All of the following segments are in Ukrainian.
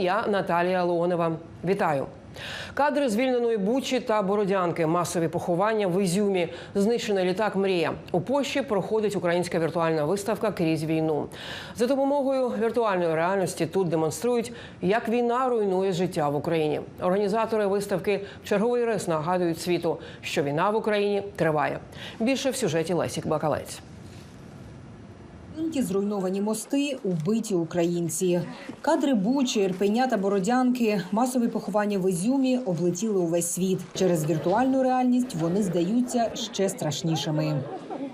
Я Наталія Леонова. Вітаю. Кадри звільненої Бучі та Бородянки, масові поховання в Ізюмі, знищений літак Мрія. У Польщі проходить українська віртуальна виставка крізь війну. За допомогою віртуальної реальності тут демонструють, як війна руйнує життя в Україні. Організатори виставки в черговий раз нагадують світу, що війна в Україні триває. Більше в сюжеті Лесік Бакалець. Ті зруйновані мости, убиті українці. Кадри Бучі, Ірпеня та Бородянки, масові поховання в Ізюмі облетіли увесь світ. Через віртуальну реальність вони здаються ще страшнішими.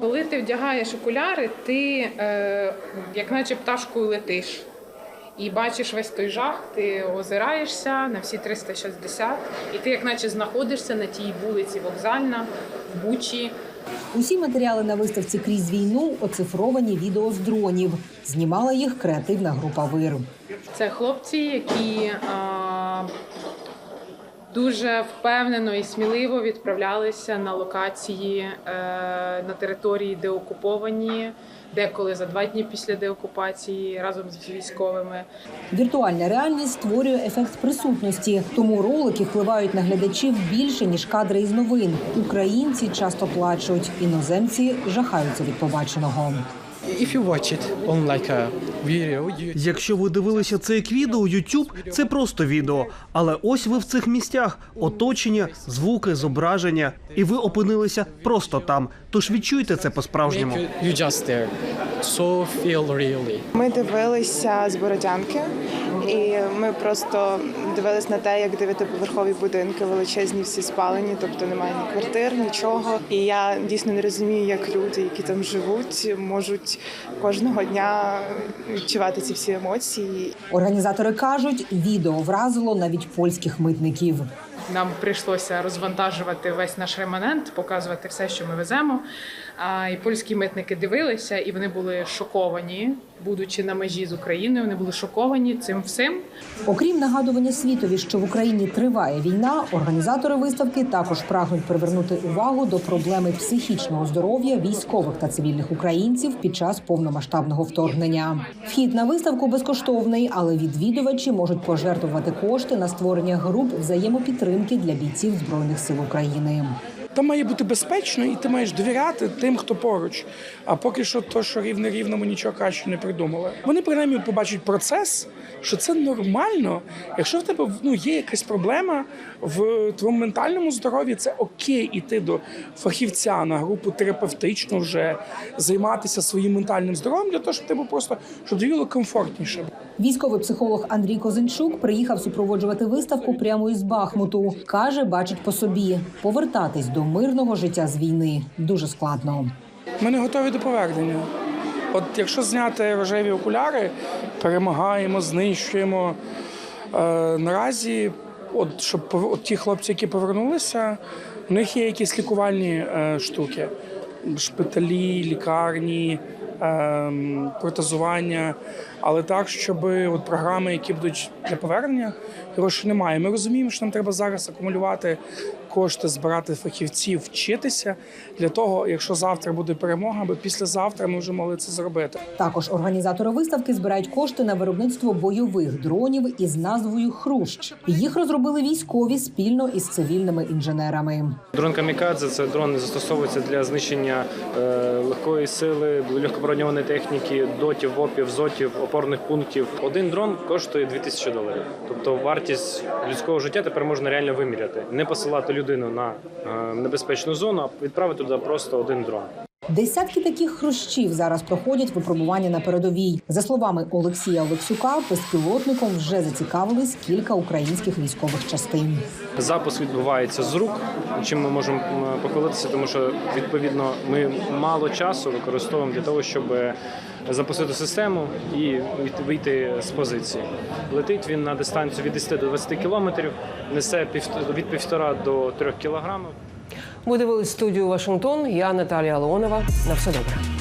Коли ти вдягаєш окуляри, ти е, як наче пташкою летиш. І бачиш весь той жах, ти озираєшся на всі 360, і ти як наче знаходишся на тій вулиці вокзальна, в Бучі. Усі матеріали на виставці крізь війну оцифровані відео з дронів. Знімала їх креативна група Вир. Це хлопці, які дуже впевнено і сміливо відправлялися на локації е, на території, де окуповані, деколи за два дні після деокупації разом з військовими. Віртуальна реальність створює ефект присутності, тому ролики впливають на глядачів більше ніж кадри із новин. Українці часто плачуть, іноземці жахаються від побаченого. If you watch it on like a video, you Якщо ви дивилися це як відео, YouTube – це просто відео. Але ось ви в цих місцях оточення, звуки, зображення, і ви опинилися просто там. Тож відчуйте це по-справжньому. So feel really. Ми дивилися з Бородянки, і ми просто дивились на те, як дев'ятиповерхові будинки величезні, всі спалені, тобто немає ні квартир, нічого. І я дійсно не розумію, як люди, які там живуть, можуть кожного дня відчувати ці всі емоції. Організатори кажуть, відео вразило навіть польських митників. Нам прийшлося розвантажувати весь наш реманент, показувати все, що ми веземо. А, і польські митники дивилися, і вони були шоковані, будучи на межі з Україною. Вони були шоковані цим всім. Окрім нагадування світові, що в Україні триває війна, організатори виставки також прагнуть привернути увагу до проблеми психічного здоров'я військових та цивільних українців під час повномасштабного вторгнення. Вхід на виставку безкоштовний, але відвідувачі можуть пожертвувати кошти на створення груп взаємопідтримки для бійців збройних сил України. Там має бути безпечно, і ти маєш довіряти тим, хто поруч. А поки що, то, що рівне рівному нічого краще не придумали. Вони принаймні побачать процес, що це нормально. Якщо в тебе ну, є якась проблема в твоєму ментальному здоров'ї, це окей іти до фахівця на групу терапевтичну вже займатися своїм ментальним здоров'ям для того, щоб тебе просто щоб було комфортніше. Військовий психолог Андрій Козинчук приїхав супроводжувати виставку прямо із Бахмуту. каже, бачить по собі повертатись до мирного життя з війни дуже складно. Ми не готові до повернення. От якщо зняти рожеві окуляри, перемагаємо, знищуємо. Е, наразі, от щоб от ті хлопці, які повернулися, у них є якісь лікувальні е, штуки: шпиталі, лікарні, е, протезування. Але так, щоб от програми, які будуть для повернення, грошей немає. Ми розуміємо, що нам треба зараз акумулювати кошти, збирати фахівців, вчитися для того, якщо завтра буде перемога, аби післязавтра ми вже могли це зробити. Також організатори виставки збирають кошти на виробництво бойових дронів із назвою Хрущ. Їх розробили військові спільно із цивільними інженерами. Дрон Камікадзе це дрон застосовується для знищення е, легкої сили, легкоброньованої техніки, дотів, вопів, зотів, опорних пунктів. Один дрон коштує 2000 доларів. Тобто вартість людського життя тепер можна реально виміряти. Не посилати людину на е, небезпечну зону, а відправити туди просто один дрон. Десятки таких хрущів зараз проходять випробування на передовій. За словами Олексія Олексюка, безпілотником вже зацікавились кілька українських військових частин. Запуск відбувається з рук, чим ми можемо похвалитися, тому що відповідно ми мало часу використовуємо для того, щоб запустити систему і вийти з позиції. Летить він на дистанцію від 10 до 20 кілометрів, несе від півтора до трьох кілограмів. Ви дивились студію Вашингтон. Я Наталія Леонова. На все добре.